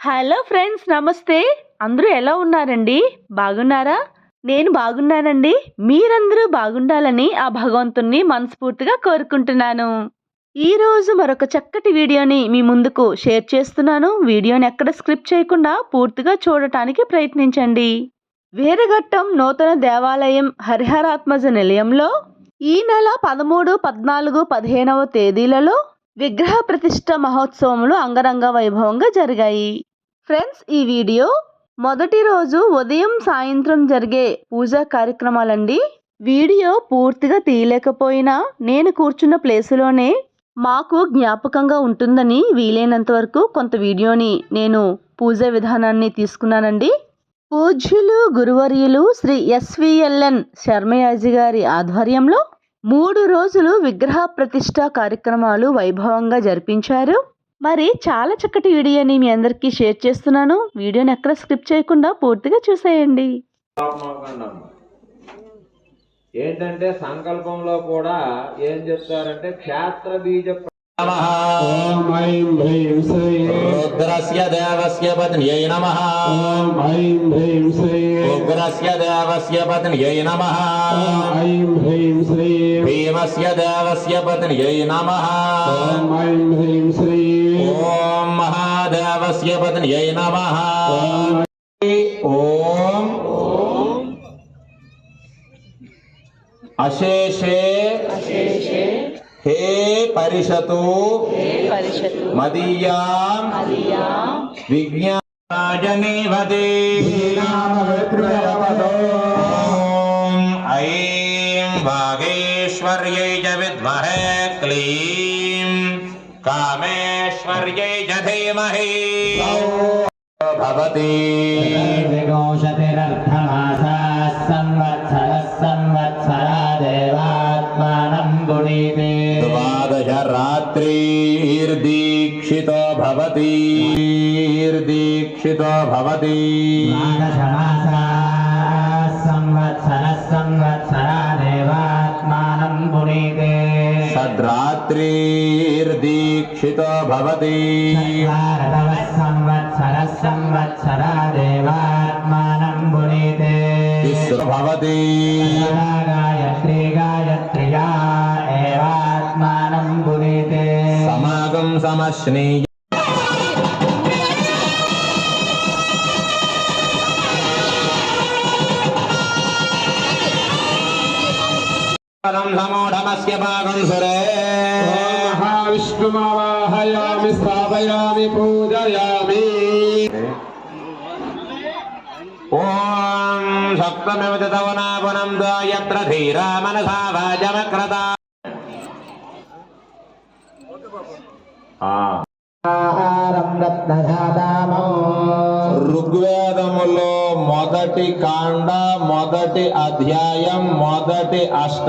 Hello friends నమస్తే. అందరూ ఎలా ఉన్నారండి? బాగున్నారా? నేను బాగున్నానండి. మీరందరూ బాగుండాలని ఆ భగవంతుణ్ణి మనస్ఫూర్తిగా కోరుకుంటున్నాను. ఈరోజు మరొక చక్కటి వీడియోని మీ ముందుకు షేర్ చేస్తున్నాను. వీడియోని ఎక్కడ స్క్రిప్ట్ చేయకుండా పూర్తిగా చూడటానికి ప్రయత్నించండి. వీరఘట్టం నూతన దేవాలయం హరిహరాత్మజ నిలయంలో ఈ నెల పదమూడు పద్నాలుగు పదిహేనవ తేదీలలో విగ్రహ ప్రతిష్ట మహోత్సవములు అంగరంగ వైభవంగా జరిగాయి. ఫ్రెండ్స్ ఈ వీడియో మొదటి రోజు ఉదయం సాయంత్రం జరిగే పూజా కార్యక్రమాలండి. వీడియో పూర్తిగా తీయలేకపోయినా నేను కూర్చున్న ప్లేసులోనే మాకు జ్ఞాపకంగా ఉంటుందని వీలైనంత వరకు కొంత వీడియోని నేను పూజ విధానాన్ని తీసుకున్నానండి. పూజ్యులు గురువర్యులు శ్రీ ఎస్విఎల్ఎన్ శర్మయాజి గారి ఆధ్వర్యంలో మూడు రోజులు విగ్రహ ప్రతిష్ట కార్యక్రమాలు వైభవంగా జరిపించారు. మరి చాలా చక్కటి వీడియోని మీ అందరికీ షేర్ చేస్తున్నాను. వీడియోని ఎక్కడ స్క్రిప్ట్ చేయకుండా పూర్తిగా చూసేయండి. ఏంటంటే సంకల్పంలో కూడా ఏం చెప్తారంటే క్షేత్ర బీజ రుద్రస్య దేవస్య పత్ని నమ. महादेवस्य पत्न्यै नमः। ॐ अशेषे हे परिषतु मदीयां ॐ ऐं वागेश्वर्यै च विद्महे क्लीं। कामेश्वर्यै च धीमहि भवति विगोषतिरर्थमासाः संवत्सरः संवत्सरा देवात्मानं गुणीते द्वादशरात्रिर्दीक्षितो भवति दीक्षितो भवति द्वादशमासाः षड्रात्रिर्दीक्षितो भवति भारतवः संवत्सरः संवत्सरा देवात्मानं गुणीते तिस्रो भवति सदा गायत्री गायत्र्या एवात्मानं गुणीते समागं समश्नीय फलं समूढमस्य भागं सुरे విష్ణుమావాహయామి స్థాపయామి పూజయామి. ఓం సప్తమివత తవనాపునం ద్వాయత్ర ధీరా మనసా వాజమక్రత ఋగ్వేదములో మొదటి కాండ మొదటి అధ్యాయం మొదటి అష్ట.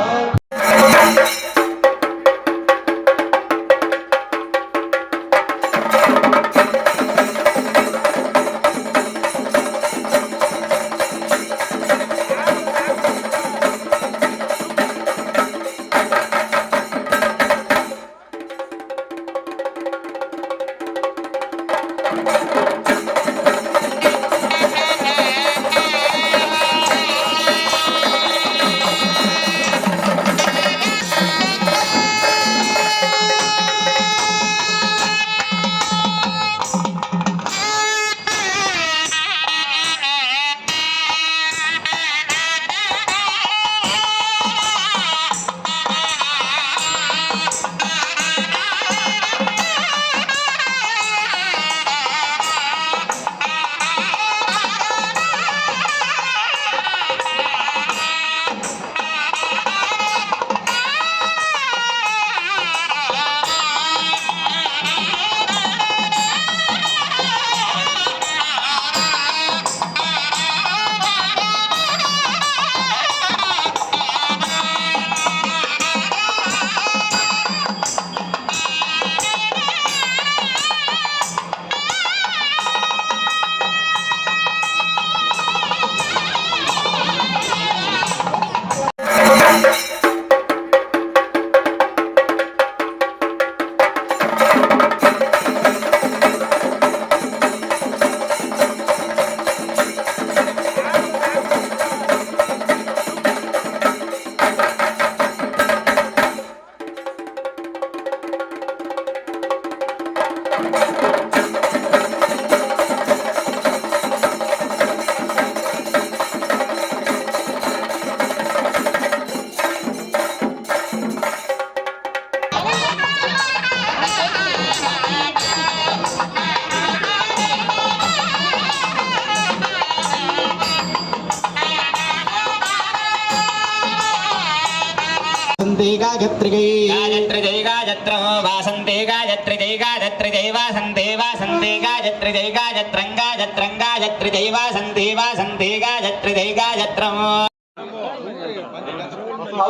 గాయత్రిగై గాయత్రిగై గాయత్రం వాసంతే గాయత్రిగై గాయత్రిగై వాసంతే వాసంతే గాయత్రిగై గాయత్రం గాయత్రం గాయత్రిగై వాసంతే వాసంతే గాయత్రిగై గాయత్రం. ఓ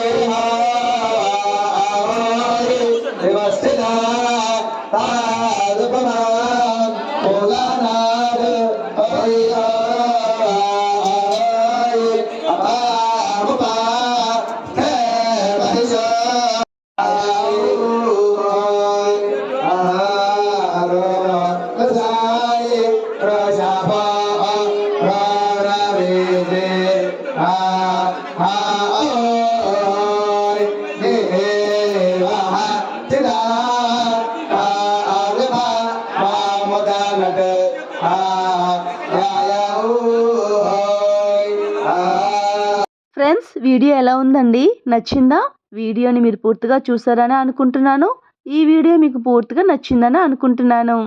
ఫ్రెండ్స్ వీడియో ఎలా ఉందండి? నచ్చిందా? వీడియోని మీరు పూర్తిగా చూసారని అనుకుంటున్నాను. ఈ వీడియో మీకు పూర్తిగా నచ్చిందని అనుకుంటున్నాను.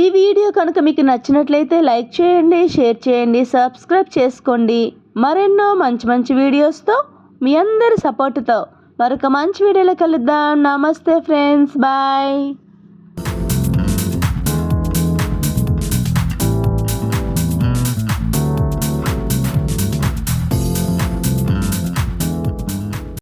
ఈ వీడియో కనుక మీకు నచ్చినట్లయితే లైక్ చేయండి షేర్ చేయండి సబ్స్క్రైబ్ చేసుకోండి. మరెన్నో మంచి మంచి వీడియోస్తో మీ అందరి సపోర్టుతో మరొక మంచి వీడియోలో కలుద్దాం. నమస్తే ఫ్రెండ్స్. బాయ్.